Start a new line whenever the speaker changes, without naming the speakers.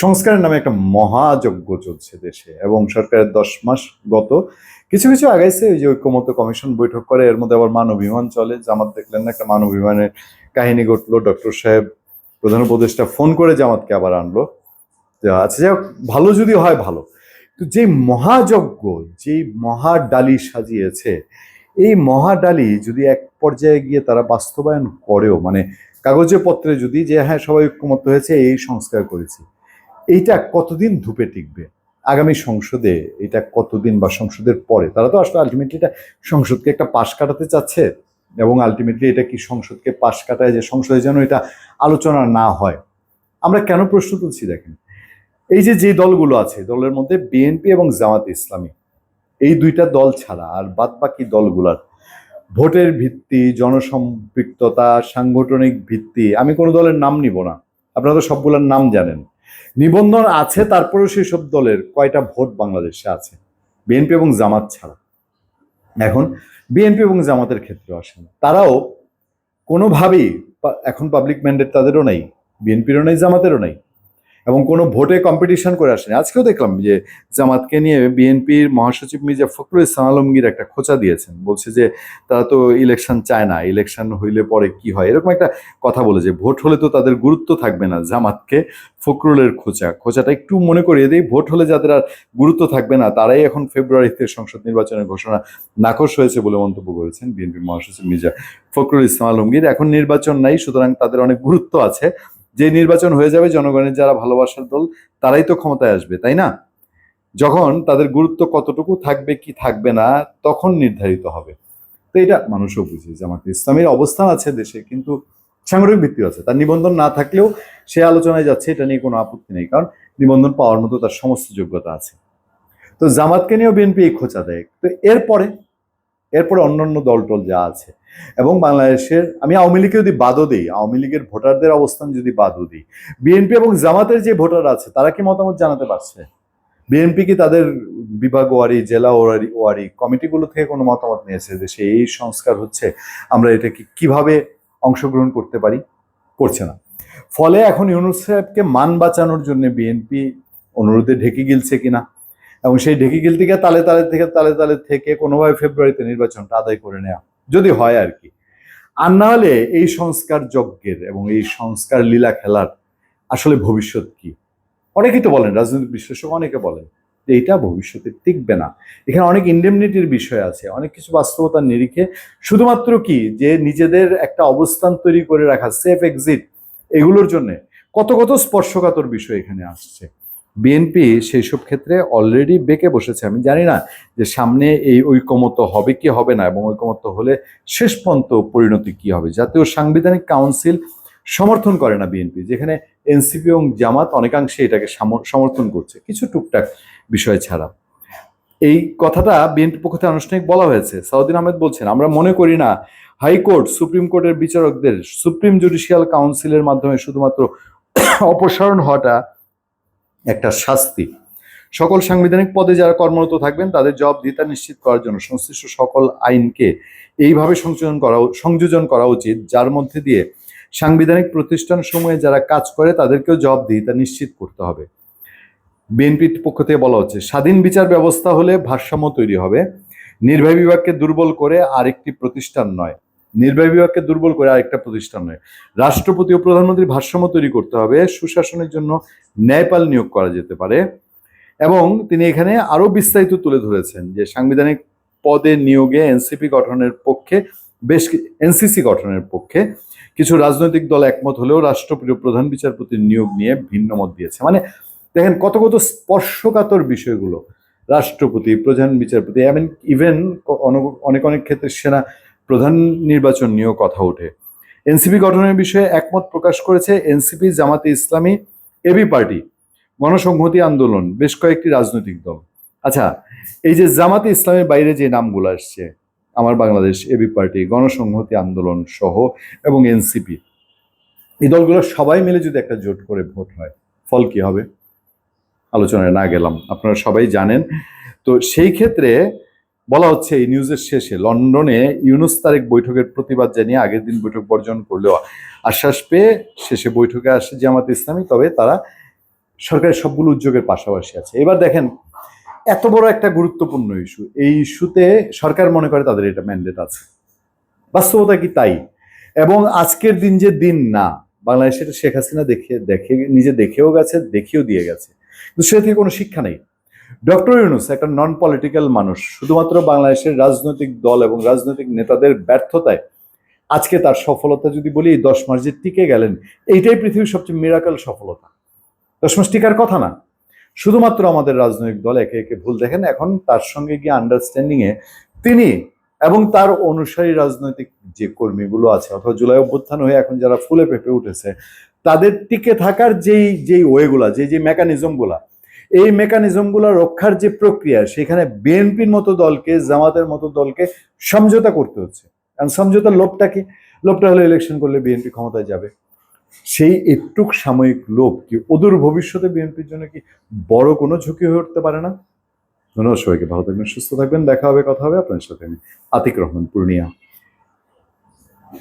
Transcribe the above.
সংস্কারের নামে একটা মহাযজ্ঞ চলছে দেশে এবং সরকারের দশ মাস গত কিছু কিছু আগাইছে, ওই যে ঐক্যমত কমিশন বৈঠক করে, এর মধ্যে আবার মানব বিমান চলে। জামাত দেখলেন না, একটা মানব বিমানের কাহিনী ঘটলো। ডক্টর সাহেব, প্রধান উপদেষ্টা ফোন করে জামাতকে আবার আনলো। যে আচ্ছা যাই ভালো যদি হয়, ভালো। তো যে মহাযজ্ঞ, যেই মহাডালি সাজিয়েছে, এই মহাডালি যদি এক পর্যায়ে গিয়ে তারা বাস্তবায়ন করেও মানে কাগজে পত্রে যদি যে হ্যাঁ সবাই ঐক্যমত হয়েছে, এই সংস্কার করেছি। এইটা কতদিন ধূপে টিকবে? আগামী সংসদে এটা কতদিন বা সংসদের পরে? তারা তো আসলে আলটিমেটলি এটা সংসদকে একটা পাশ কাটাতে চাচ্ছে এবং আলটিমেটলি এটা কি সংসদকে পাশ কাটায় যে সংসদে যেন এটা আলোচনা না হয়? আমরা কেন প্রশ্ন তুলছি দেখেন? এই যে যে দলগুলো আছে, দলের মধ্যে বিএনপি এবং জামাত ইসলামী, এই দুইটা দল ছাড়া আর বাদ বাকি দলগুলার ভোটের ভিত্তি, জনসম্পৃক্ততা, সাংগঠনিক ভিত্তি, আমি কোনো দলের নাম নিব না। আপনারা তো সবগুলোর নাম জানেন। নিবন্ধন আছে, তারপরেও সেই সব দলের কয়টা ভোট বাংলাদেশে আছে? বিএনপি এবং জামাত ছাড়া। এখন বিএনপি এবং জামাতের ক্ষেত্রে আসেন। তারাও কোনোভাবেই এখন পাবলিক ম্যান্ডেট তাদেরও নেই, বিএনপিরও নেই, জামাতেরও নাই। এবং কোনো ভোটে কম্পিটিশন করে আসেনি। আজকেও দেখলাম যে জামাতকে নিয়ে বিএনপির মহাসচিব মির্জা ফখরুল ইসলাম আলমগীর একটা খোঁচা দিয়েছেন। বলছে যে তারা তো ইলেকশন চায় না ইলেকশন হইলে পরে কি হয়? এরকম একটা কথা বলে যে ভোট হলে তো তাদের গুরুত্ব থাকবে না জামাতকে ফখরুলের খোঁচা। খোঁচাটা একটু মনে করিয়ে দিই, ভোট হলে যাদের আর গুরুত্ব থাকবে না, তারাই এখন ফেব্রুয়ারিতে সংসদ নির্বাচনের ঘোষণা নাকচ হয়েছে বলে মন্তব্য করেছেন বিএনপির মহাসচিব মির্জা ফখরুল ইসলাম আলমগীর। এখন নির্বাচন নাই, সুতরাং তাদের অনেক গুরুত্ব আছে। যে নির্বাচন হয়ে যাবে জনগণের যারা ভালোবাসার দল, তারাই তো ক্ষমতায় আসবে, তাই না? যখন তাদের গুরুত্ব কতটুকু থাকবে কি থাকবে না, তখন নির্ধারিত হবে। তো এটা মানুষও বুঝে জামাত ইসলামের অবস্থান আছে দেশে, কিন্তু সাংগঠনিক ভিত্তি আছে। তার নিবন্ধন না থাকলেও সে আলোচনায় যাচ্ছে, এটা নিয়ে কোনো আপত্তি নেই, কারণ নিবন্ধন পাওয়ার মতো তার সমস্ত যোগ্যতা আছে। তো জামাতকে নিয়েও বিএনপি এই খোঁচা দেয়। তো এরপরে এরপরে অন্যান্য দল টল যা আছে। এবং বাংলাদেশের, আমি আওয়ামী লীগকে যদি বাদও দিই, আওয়ামী লীগের ভোটারদের অবস্থান যদি বাদও দিই, বিএনপি এবং জামাতের যে ভোটার আছে, তারা কি মতামত জানাতে পারছে? বিএনপি কি তাদের বিভাগ ওয়ারি, জেলা ওয়ারি ওয়ারি কমিটিগুলো থেকে কোনো মতামত নিয়েছে যে সে এই সংস্কার হচ্ছে, আমরা এটাকে কীভাবে অংশগ্রহণ করতে পারি? করছে না। ফলে এখন ইউনুস সাহেবকে মান বাঁচানোর জন্য বিএনপি অনুরোধে ঢেকে গিলছে কিনা? এবং সেই ঢেকে গিলতিকে তালে তালে থেকে তালে তালে থেকে কোনোভাবে ফেব্রুয়ারিতে নির্বাচনটা আদায় করে নেওয়া যদি হয় আর কি। আর না হলে এই সংস্কার যজ্ঞের এবং এই সংস্কার লীলা খেলার আসলে ভবিষ্যৎ কি? অনেকেই তো বলেন, রাজনৈতিক বিশ্লেষক অনেকে বলেন যে এটা ভবিষ্যতে টিকবে না। এখানে অনেক ইন্ডেমনিটির বিষয় আছে, অনেক কিছু বাস্তবতার নিরিখে। শুধুমাত্র কি যে নিজেদের একটা অবস্থান তৈরি করে রাখা সেফ এক্সিট এগুলোর জন্য কত কত স্পর্শকাতর বিষয় এখানে আসছে। বিএনপি সেই সব ক্ষেত্রে অলরেডি বেঁকে বসেছে। আমি জানি না যে সামনে এই ঐকমত্য হবে কি হবে না এবং ঐকমত্য হলে শেষ পর্যন্ত পরিণতি কি হবে। জাতীয় সাংবিধানিক কাউন্সিল সমর্থন করে না বিএনপি যেখানে এনসিপি এবং জামাত অনেকাংশে এটাকে সমর্থন করছে। কিছু টুকটাক বিষয় ছাড়া। এই কথাটা বিএনপি পক্ষ থেকে আনুষ্ঠানিক বলা হয়েছে। সাউদ্দিন আহমেদ বলছেন, আমরা মনে করি না, হাইকোর্ট, সুপ্রিম কোর্টের বিচারকদের সুপ্রিম জুডিশিয়াল কাউন্সিলের মাধ্যমে শুধুমাত্র অপসারণ হওয়াটা একটা শাস্তি। সকল সাংবিধানিক পদে যারা কর্মরত থাকবেন, তাদের জবাবদিহিতা নিশ্চিত করার জন্য সংশ্লিষ্ট সকল আইনকে এইভাবে সংযোজন করা সংযোজন করা উচিত, যার মধ্যে দিয়ে সাংবিধানিক প্রতিষ্ঠান সমূহে যারা কাজ করে, তাদেরকেও জবাবদিহিতা নিশ্চিত করতে হবে। বিএনপির পক্ষ থেকে বলা হচ্ছে, স্বাধীন বিচার ব্যবস্থা হলে ভারসাম্য তৈরি হবে। নির্বাহী বিভাগকে দুর্বল করে আরেকটি প্রতিষ্ঠান নয়। নির্বাহী বিভাগকে দুর্বল করে আরেকটা প্রতিষ্ঠান নয়। রাষ্ট্রপতি ও প্রধানমন্ত্রী ভারসাম্য তৈরি করতে হবে, সুশাসনের জন্য ন্যায়পাল নিয়োগ করা যেতে পারে এবং তিনি এখানে আরও বিস্তারিত তুলে ধরেছেন যে সাংবিধানিক পদে নিয়োগে এনসিপি গঠনের পক্ষে বেশ এনসিসি গঠনের পক্ষে কিছু রাজনৈতিক দল একমত হলেও রাষ্ট্রপতি ও প্রধান বিচারপতির নিয়োগ নিয়ে ভিন্ন মত দিয়েছে। মানে দেখেন কত কত স্পর্শকাতর বিষয়গুলো, রাষ্ট্রপতি, প্রধান বিচারপতি এমন ইভেন অনেক অনেক ক্ষেত্রে সেনা প্রধান নির্বাচন নিয়েও কথা ওঠে। এনসিপি গঠনের বিষয়ে একমত প্রকাশ করেছে এনসিপি, জামাতে ইসলামী, এবি পার্টি। গণসংহতি আন্দোলন, বেশ কয়েকটি রাজনৈতিক দল। আচ্ছা এই যে জামাতে ইসলামের বাইরে যে নামগুলো আসছে, আমার বাংলাদেশ, এবি পার্টি, গণসংহতি আন্দোলন সহ এবং এনসিপি, এই দলগুলো সবাই মিলে যদি একটা জোট করে ভোট হয়, ফল কি হবে? আলোচনায় না গেলাম, আপনারা সবাই জানেন। তো সেই ক্ষেত্রে বলা হচ্ছে এই নিউজের শেষে লন্ডনে ইউনুস তারেক বৈঠকের প্রতিবাদ জানিয়ে আগের দিন বৈঠক বর্জন করলেও আশ্বাস পেয়ে শেষে বৈঠকে আসে জামাত ইসলামী, তবে তারা সরকারের সবগুলো উদ্যোগের পাশাপাশি আছে। এবার দেখেন, এত বড় একটা গুরুত্বপূর্ণ ইস্যু। এই ইস্যুতে সরকার মনে করে তাদের এটা ম্যান্ডেট আছে। বাস্তবতা কি তাই? এবং আজকের দিন যে দিন না বাংলাদেশের শেখ হাসিনা দেখে দেখে, নিজে দেখেও গেছে, দেখিয়েও দিয়ে গেছে। কিন্তু সে থেকে কোনো শিক্ষা নেই। ডক্টর ইউনুস, একটা নন পলিটিক্যাল মানুষ, শুধুমাত্র বাংলাদেশের রাজনৈতিক দল এবং রাজনৈতিক নেতাদের ব্যর্থতায় আজকে তার সফলতা যদি বলি, এই দশ মাস যে টিকে গেলেন, এইটাই পৃথিবীর সবচেয়ে মিরাকাল সফলতা। দশ মাস টিকার কথা না। শুধুমাত্র আমাদের রাজনৈতিক দল একে একে ভুল দেখেন, এখন তার সঙ্গে গিয়ে আন্ডারস্ট্যান্ডিং এ তিনি এবং তার অনুসারী রাজনৈতিক যে কর্মীগুলো আছে, অথবা জুলাই অভ্যুত্থান হয়ে এখন যারা ফুলে পেঁপে উঠেছে, তাদের টিকে থাকার যেই যেই ওয়েগুলা যে যে মেকানিজমগুলা এই মেকানিজমগুলো রক্ষার যে প্রক্রিয়া, সেখানে বিএনপির মতো দলকে, জামাতের মতো দলকে সমঝোতা করতে হচ্ছে। কারণ সমঝোতার লোভটা কি? লোভটা হলে ইলেকশন করলে বিএনপি ক্ষমতায় যাবে। সেই একটুক সাময়িক লোভ কি অদূর ভবিষ্যতে বিএনপির জন্য কি বড় কোনো ঝুঁকি হয়ে উঠতে পারে না? ধন্যবাদ সবাইকে, ভালো থাকবেন, সুস্থ থাকবেন, দেখা হবে, কথা হবে আপনার সাথে আমি আতিক রহমান, পূর্ণিয়া।